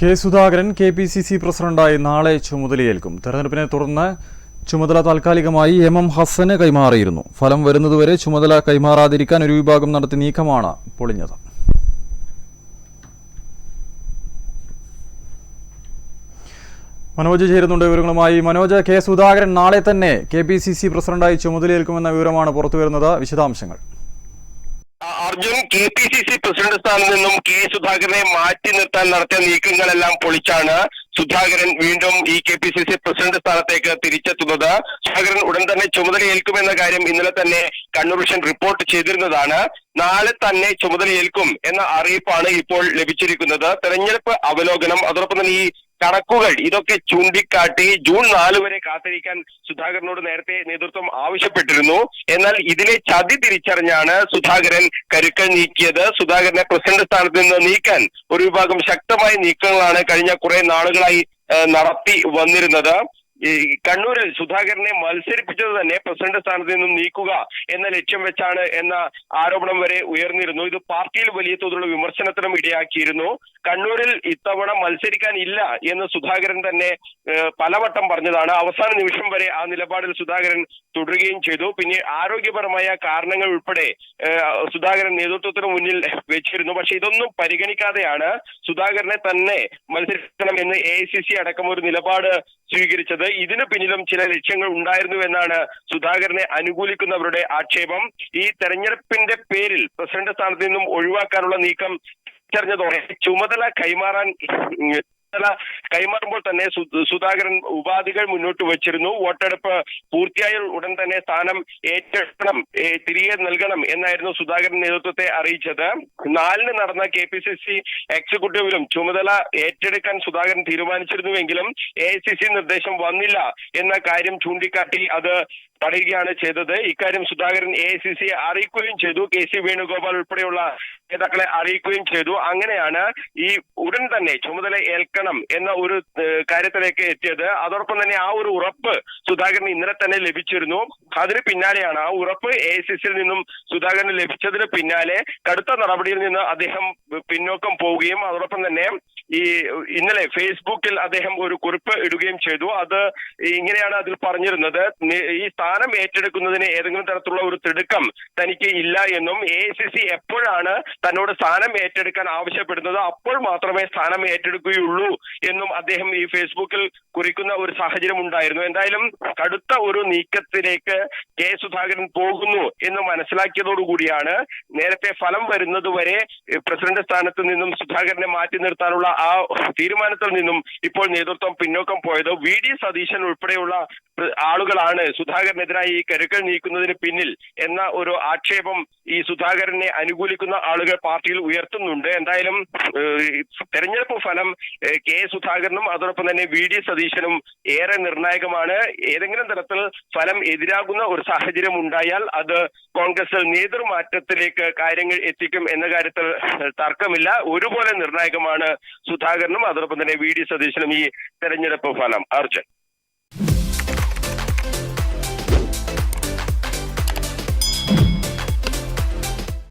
K Sudhakaran K P C C പ്രസിഡന്റായി നാളെ ചുമതലയേൽക്കും. തെരഞ്ഞെടുപ്പിനെ തുടർന്ന് ചുമതല താൽക്കാലികമായി എം എം ഹസന് കൈമാറിയിരുന്നു. ഫലം വരുന്നതുവരെ ചുമതല കൈമാറാതിരിക്കാൻ ഒരു വിഭാഗം നടത്തിയ നീക്കമാണ് പൊളിഞ്ഞത്. മനോജ് ചേരുന്നുണ്ട് വിവരങ്ങളുമായി. മനോജ് കെ സുധാകരൻ നാളെ തന്നെ കെ പി സി സി പ്രസിഡന്റായി ചുമതലയേൽക്കുമെന്ന വിവരമാണ് പുറത്തുവരുന്നത്. വിശദാംശങ്ങൾ. Arjun K P C C president സ്ഥാനത്ത് നിന്നും കെ സുധാകരനെ മാറ്റി നിർത്താൻ നടത്തിയ നീക്കങ്ങളെല്ലാം പൊളിച്ചാണ് സുധാകരൻ വീണ്ടും ഈ K P C C president സ്ഥാനത്തേക്ക് തിരിച്ചെത്തുന്നത്. സുധാകരൻ ഉടൻ തന്നെ ചുമതലയേൽക്കുമെന്ന കാര്യം ഇന്നലെ തന്നെ കണ്ണൂർ റിപ്പോർട്ട് ചെയ്തിരുന്നതാണ്. നാളെ തന്നെ ചുമതലയേൽക്കും എന്ന അറിയിപ്പാണ് ഇപ്പോൾ ലഭിച്ചിരിക്കുന്നത്. തെരഞ്ഞെടുപ്പ് അവലോകനം അതോടൊപ്പം തന്നെ ഈ കണക്കുകൾ ഇതൊക്കെ ചൂണ്ടിക്കാട്ടി ജൂൺ നാല് വരെ കാത്തിരിക്കാൻ സുധാകരനോട് നേരത്തെ നേതൃത്വം ആവശ്യപ്പെട്ടിരുന്നു. എന്നാൽ ഇതിലെ ചതി തിരിച്ചറിഞ്ഞാണ് സുധാകരൻ കരുക്കൾ നീക്കിയത്. സുധാകരനെ പ്രസിഡന്റ് സ്ഥാനത്ത് നിന്ന് നീക്കാൻ ഒരു വിഭാഗം ശക്തമായ നീക്കങ്ങളാണ് കഴിഞ്ഞ കുറെ നാളുകളായി നടത്തി വന്നിരുന്നത്. ഈ കണ്ണൂരിൽ സുധാകരനെ മത്സരിപ്പിച്ചത് തന്നെ പ്രസിഡന്റ് സ്ഥാനത്ത് നിന്നും നീക്കുക എന്ന ലക്ഷ്യം വെച്ചാണ് എന്ന ആരോപണം വരെ ഉയർന്നിരുന്നു. ഇത് പാർട്ടിയിൽ വലിയ തോതിലുള്ള വിമർശനത്തിനും ഇടയാക്കിയിരുന്നു. കണ്ണൂരിൽ ഇത്തവണ മത്സരിക്കാൻ ഇല്ല എന്ന് സുധാകരൻ തന്നെ പലവട്ടം പറഞ്ഞതാണ്. അവസാന നിമിഷം വരെ ആ നിലപാടിൽ സുധാകരൻ തുടരുകയും ചെയ്തു. പിന്നെ ആരോഗ്യപരമായ കാരണങ്ങൾ ഉൾപ്പെടെ സുധാകരൻ നേതൃത്വത്തിന് മുന്നിൽ വെച്ചിരുന്നു. പക്ഷെ ഇതൊന്നും പരിഗണിക്കാതെയാണ് സുധാകരനെ തന്നെ മത്സരിക്കണം എന്ന് എ അടക്കം ഒരു നിലപാട് സ്വീകരിച്ചത്. ഇതിന് പിന്നിലും ചില ലക്ഷ്യങ്ങൾ ഉണ്ടായിരുന്നു എന്നാണ് സുധാകരനെ അനുകൂലിക്കുന്നവരുടെ ആക്ഷേപം. ഈ തെരഞ്ഞെടുപ്പിന്റെ പേരിൽ പ്രസിഡന്റ് സ്ഥാനത്ത് നിന്നും ഒഴിവാക്കാനുള്ള നീക്കം തിരിച്ചറിഞ്ഞതോടെ ചുമതല കൈമാറാൻ ചുമതല കൈമാറുമ്പോൾ തന്നെ സുധാകരൻ ഉപാധികൾ മുന്നോട്ട് വച്ചിരുന്നു. വോട്ടെടുപ്പ് പൂർത്തിയായ ഉടൻ തന്നെ സ്ഥാനം ഏറ്റെടുക്കണം തിരികെ നൽകണം എന്നായിരുന്നു സുധാകരൻ നേതൃത്വത്തെ അറിയിച്ചത്. നാലിന് നടന്ന കെ പി സി സി എക്സിക്യൂട്ടീവിലും ചുമതല ഏറ്റെടുക്കാൻ സുധാകരൻ തീരുമാനിച്ചിരുന്നുവെങ്കിലും എ ഐ സി സി നിർദ്ദേശം വന്നില്ല എന്ന കാര്യം ചൂണ്ടിക്കാട്ടി അത് തടയുകയാണ് ചെയ്തത്. ഇക്കാര്യം സുധാകരൻ എ ഐ സി സിയെ അറിയിക്കുകയും ചെയ്തു. കെ സി വേണുഗോപാൽ ഉൾപ്പെടെയുള്ള നേതാക്കളെ അറിയിക്കുകയും ചെയ്തു. അങ്ങനെയാണ് ഈ ഉടൻ തന്നെ ചുമതല ഏൽക്കണം എന്ന ഒരു കാര്യത്തിലേക്ക് എത്തിയത്. അതോടൊപ്പം തന്നെ ആ ഒരു ഉറപ്പ് സുധാകരന് ഇന്നലെ തന്നെ ലഭിച്ചിരുന്നു. അതിന് പിന്നാലെയാണ് ആ ഉറപ്പ് എ ഐ സി സിയിൽ നിന്നും സുധാകരന് ലഭിച്ചതിന് പിന്നാലെ കടുത്ത നടപടിയിൽ നിന്ന് അദ്ദേഹം പിന്നോക്കം പോവുകയും അതോടൊപ്പം തന്നെ ഈ ഇന്നലെ ഫേസ്ബുക്കിൽ അദ്ദേഹം ഒരു കുറിപ്പ് ഇടുകയും ചെയ്തു. അത് ഇങ്ങനെയാണ് അതിൽ പറഞ്ഞിരുന്നത്. ഈ സ്ഥാനം ഏറ്റെടുക്കുന്നതിന് ഏതെങ്കിലും തരത്തിലുള്ള ഒരു തിടുക്കം തനിക്ക് ഇല്ല എന്നും എ എപ്പോഴാണ് തന്നോട് സ്ഥാനം ഏറ്റെടുക്കാൻ ആവശ്യപ്പെടുന്നത്? അപ്പോൾ മാത്രമേ സ്ഥാനം ഏറ്റെടുക്കുകയുള്ളൂ എന്നും അദ്ദേഹം ഈ ഫേസ്ബുക്കിൽ കുറിക്കുന്ന ഒരു സാഹചര്യം ഉണ്ടായിരുന്നു. എന്തായാലും കടുത്ത ഒരു നീക്കത്തിലേക്ക് കെ സുധാകരൻ പോകുന്നു എന്ന് മനസ്സിലാക്കിയതോടുകൂടിയാണ് നേരത്തെ ഫലം വരുന്നത് വരെ ഏഹ്, പ്രസിഡന്റ് സ്ഥാനത്ത് നിന്നും സുധാകരനെ മാറ്റി നിർത്താനുള്ള ആ തീരുമാനത്തിൽ നിന്നും ഇപ്പോൾ നേതൃത്വം പിന്നോക്കം പോയത് വി ഡി സതീശൻ ഉൾപ്പെടെയുള്ള ആളുകളാണ് സുധാകരനെതിരായി ഈ കരുക്കൾ നീക്കുന്നതിന് പിന്നിൽ എന്ന ഒരു ആക്ഷേപം ഈ സുധാകരനെ അനുകൂലിക്കുന്ന ആളുകൾ പാർട്ടിയിൽ ഉയർത്തുന്നുണ്ട്. എന്തായാലും തെരഞ്ഞെടുപ്പ് ഫലം കെ സുധാകരനും അതോടൊപ്പം തന്നെ വി ഡി സതീശനും ഏറെ നിർണായകമാണ്. ഏതെങ്കിലും തരത്തിൽ ഫലം എതിരാകുന്ന ഒരു സാഹചര്യം ഉണ്ടായാൽ അത് കോൺഗ്രസിൽ നേതൃമാറ്റത്തിലേക്ക് കാര്യങ്ങൾ എത്തിക്കും എന്ന കാര്യത്തിൽ തർക്കമില്ല. ഒരുപോലെ നിർണായകമാണ് സുധാകരനും അതോടൊപ്പം തന്നെ വി ഡി സതീശനും ഈ തെരഞ്ഞെടുപ്പ് ഫലം. അർജുൻ.